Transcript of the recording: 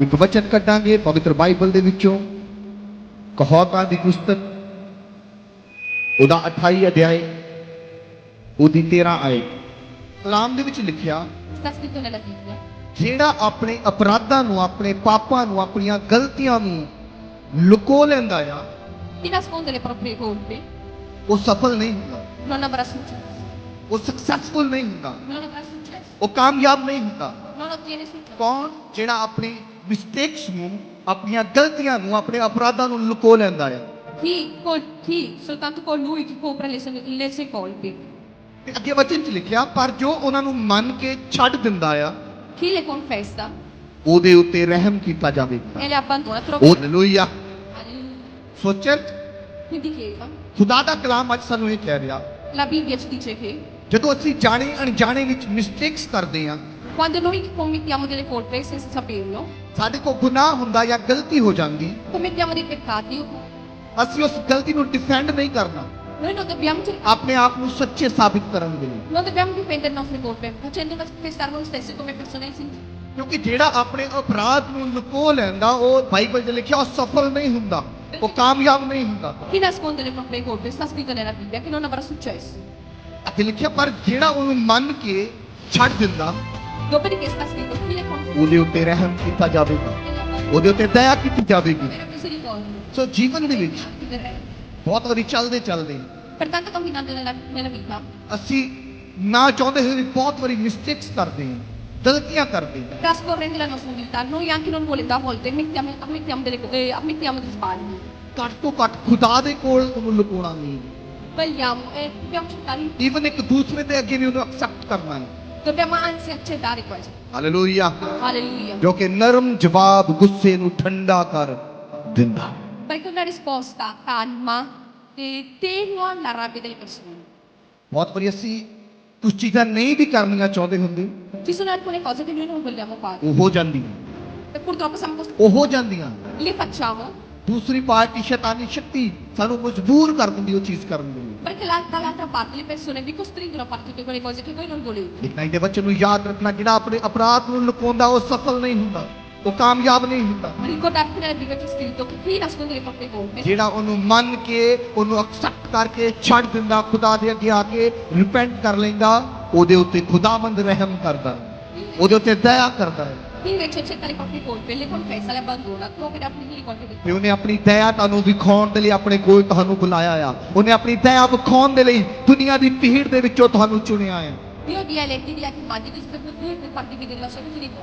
ਇੱਕ ਵਚਨ ਕੱਢਾਂਗੇ ਪਵਿੱਤਰ ਬਾਈਬਲ ਦੇ ਵਿੱਚੋਂ ਕਹਾਵਤਾਂ ਦੀ ਪੁਸਤਕ ਉਹਦਾ 28 ਅਧਿਆਇ ਉਹਦੀ 13 ਆਏ ਕਲਾਮ ਦੇ ਵਿੱਚ ਲਿਖਿਆ. ਜਿਹੜਾ ਆਪਣੇ ਅਪਰਾਧਾਂ ਨੂੰ ਆਪਣੇ ਪਾਪਾਂ ਨੂੰ ਆਪਣੀਆਂ ਗਲਤੀਆਂ ਨੂੰ ਲੁਕੋ ਲੈਂਦਾ ਆ Chi nasconde le proprie colpe ਉਹ ਸਫਲ ਨਹੀਂ ਹੁੰਦਾ non avrà successo. ਉਹ ਸਕਸੈਸਫੁਲ ਨਹੀਂ ਹੁੰਦਾ Non avrà successo. ਉਹ ਕਾਮਯਾਬ ਨਹੀਂ ਹੁੰਦਾ. ਕੌਣ ਜਿਹੜਾ ਆਪਣੀ ਮਿਸਟੇਕਸ ਨੂੰ ਆਪਣੀਆਂ ਗਲਤੀਆਂ ਨੂੰ ਆਪਣੇ ਅਪਰਾਧਾਂ ਨੂੰ ਲੁਕੋ ਲੈਂਦਾ ਆ Chi, col- chi, soltanto colui che copre le sue, le sue colpe. ਤੇ ਅੱਗੇ ਵਚਨ ਚ ਲਿਖਿਆ ਪਰ ਜੋ ਉਹਨਾਂ ਨੂੰ ਮੰਨ ਕੇ ਛੱਡ ਦਿੰਦਾ ਆ Chi le confessa ਉਹਦੇ ਉੱਤੇ ਰਹਿਮ ਕੀਤਾ ਜਾਵੇਗਾ e le abbandona ਉਹ trova. Hallelujah Alleluia. So church Quindi chiesa, ਖੁਦਾ ਦਾ ਕਲਾਮ ਅੱਜ ਸਾਨੂੰ ਇਹ ਕਹਿ ਰਿਹਾ la Bibbia ci dice che ਜਦੋਂ ਅਸੀਂ ਜਾਣੇ ਅਣਜਾਣੇ ਵਿੱਚ ਮਿਸਟੇਕਸ ਕਰਦੇ ਆ quando noi commettiamo delle colpe senza saperlo, ਸਾਡੇ ਕੋਲ ਗੁਨਾਹ ਹੁੰਦਾ ਜਾਂ ਗਲਤੀ ਹੋ ਜਾਂਦੀ commettiamo dei peccati, ਅਸੀਂ ਉਸ ਗਲਤੀ ਨੂੰ ਡਿਫੈਂਡ ਨਹੀਂ ਕਰਨਾ noi non dobbiamo, cer- ਆਪਣੇ ਆਪ ਨੂੰ ਸੱਚੇ ਸਾਬਿਤ ਕਰਨ ਦੇ ਲਈ non dobbiamo difendere le nostre colpe, facendo manifestare noi stessi come persone sensibili. ਕਿਉਂਕਿ ਜਿਹੜਾ ਆਪਣੇ ਅਪਰਾਧ ਨੂੰ ਲੁਕੋ ਲੈਂਦਾ ਉਹ ਬਾਈਬਲ 'ਚ ਲਿਖਿਆ ਉਹ ਸਫਲ ਨਹੀਂ ਹੁੰਦਾ ਉਹ ਕਾਮਯਾਬ ਨਹੀਂ ਹੁੰਦਾ Chi nasconde le proprie colpe, sta scritto nella Bibbia, che non avrà successo. ਲਿਖਿਆ ਪਰ ਜਿਹੜਾ ਉਹਨੂੰ ਮੰਨ ਕੇ ਛੱਡ ਦਿੰਦਾ ਉਹਦੇ ਉੱਤੇ ਰਹਿਮ ਕੀਤਾ ਜਾਵੇਗਾ e. ਉਹਦੇ ਉੱਤੇ ਦਇਆ ਕੀਤੀ ਜਾਵੇਗੀ Era. ਸੋ ਜੀਵਨ ਦੇ ਵਿੱਚ. ਬਹੁਤ ਵਾਰੀ ਚੱਲਦੇ ਚੱਲਦੇ Pertanto camminando nella, nella vita, ਅਸੀਂ ਨਾ ਚਾਹੁੰਦੇ ਹੋਏ ਵੀ ਬਹੁਤ ਵਾਰੀ ਮਿਸਟੇਕਸ ਕਰਦੇ ਹਾਂ ਗਲਤੀਆਂ ਕਰਦੇ ਹਾਂ trascorrendo la nostra vita, noi anche non volendo a volte ammettiamo, ammettiamo, delle, eh, ammettiamo dei sbagli. ਘੱਟ ਤੋਂ ਘੱਟ ਖੁਦਾ ਦੇ ਕੋਲ ਉਹਨੂੰ ਲੁਕਾਉਣਾ ਨਹੀਂ Sbagliamo e dobbiamo cercare, even ਇੱਕ ਦੂਸਰੇ ਦੇ ਅੱਗੇ ਵੀ ਉਹਨੂੰ ਐਕਸੈਪਟ ਕਰਨਾ ਹੈ dobbiamo anzi accettare questo. Hallelujah Alleluia. ਜੋ ਕਿ ਨਰਮ ਜਵਾਬ ਗੁੱਸੇ ਨੂੰ ਠੰਡਾ ਕਰ ਦਿੰਦਾ ਹੈ Perché una risposta calma e tenua la rabbia delle persone. ਬਹੁਤ ਵਾਰੀ ਅਸੀਂ ਕੁਝ ਚੀਜ਼ਾਂ ਨਹੀਂ ਵੀ ਕਰਨੀਆਂ ਚਾਹੁੰਦੇ ਹੁੰਦੇ Ci sono alcune cose che noi non vogliamo fare ਉਹ ਹੋ ਜਾਂਦੀਆਂ e purtroppo siamo costretti. ਉਹ ਹੋ ਜਾਂਦੀਆਂ Le facciamo ਦੂਸਰੀ ਪਾਰਟੀ ਸ਼ੈਤਾਨੀ ਸ਼ਕਤੀ ਸਾਨੂੰ ਮਜਬੂਰ ਕਰ ਦਿੰਦੀ ਉਹ ਚੀਜ਼ ਕਰਨ ਦੇ ਲਈ persone costringono a quelle cose che voi non volete. ਲੇਕਿਨ ਇਹਦੇ ਬੱਚੇ ਨੂੰ ਯਾਦ ਰੱਖਣਾ ਜਿਹੜਾ ਆਪਣੇ ਅਪਰਾਧ ਨੂੰ ਲੁਕਾਉਂਦਾ ਉਹ ਸਫਲ ਨਹੀਂ ਹੁੰਦਾ ਉਹ ਕਾਮਯਾਬ ਨਹੀਂ ਹੁੰਦਾ। Ma ricordarti nella Bibbia c'è scritto che chi nasconde le proprie colpe. ਜਿਹੜਾ ਉਹਨੂੰ ਮੰਨ ਕੇ ਉਹਨੂੰ ਐਕਸੈਪਟ ਕਰਕੇ ਛੱਡ ਦਿੰਦਾ ਖੁਦਾ ਦੇ ਅੱਗੇ ਆ ਕੇ ਰਿਪੈਂਟ ਕਰ ਲੈਂਦਾ ਉਹਦੇ ਉੱਤੇ ਖੁਦਾਵੰਦ ਰਹਿਮ ਕਰਦਾ। ਉਹਦੇ ਉੱਤੇ ਦਇਆ ਕਰਦਾ ਹੈ। Invece accetta le proprie colpe, le confessa, le abbandona, troverà quindi le colpe ਤੇ ਉਹਨੇ ਆਪਣੀ ਦਇਆ ਤੁਹਾਨੂੰ ਵਿਖਾਉਣ ਦੇ ਲਈ ਆਪਣੇ ਕੋਲ ਤੁਹਾਨੂੰ ਬੁਲਾਇਆ ਆ ਉਹਨੇ ਆਪਣੀ ਦਇਆ ਵਿਖਾਉਣ ਦੇ ਲਈ ਦੁਨੀਆ ਦੀ ਭੀੜ ਦੇ ਵਿੱਚੋਂ ਤੁਹਾਨੂੰ ਚੁਣਿਆ ਹੈ Dio vi ha eletti, vi ha chiamati, vi ha per farvi vedere la sua utilità.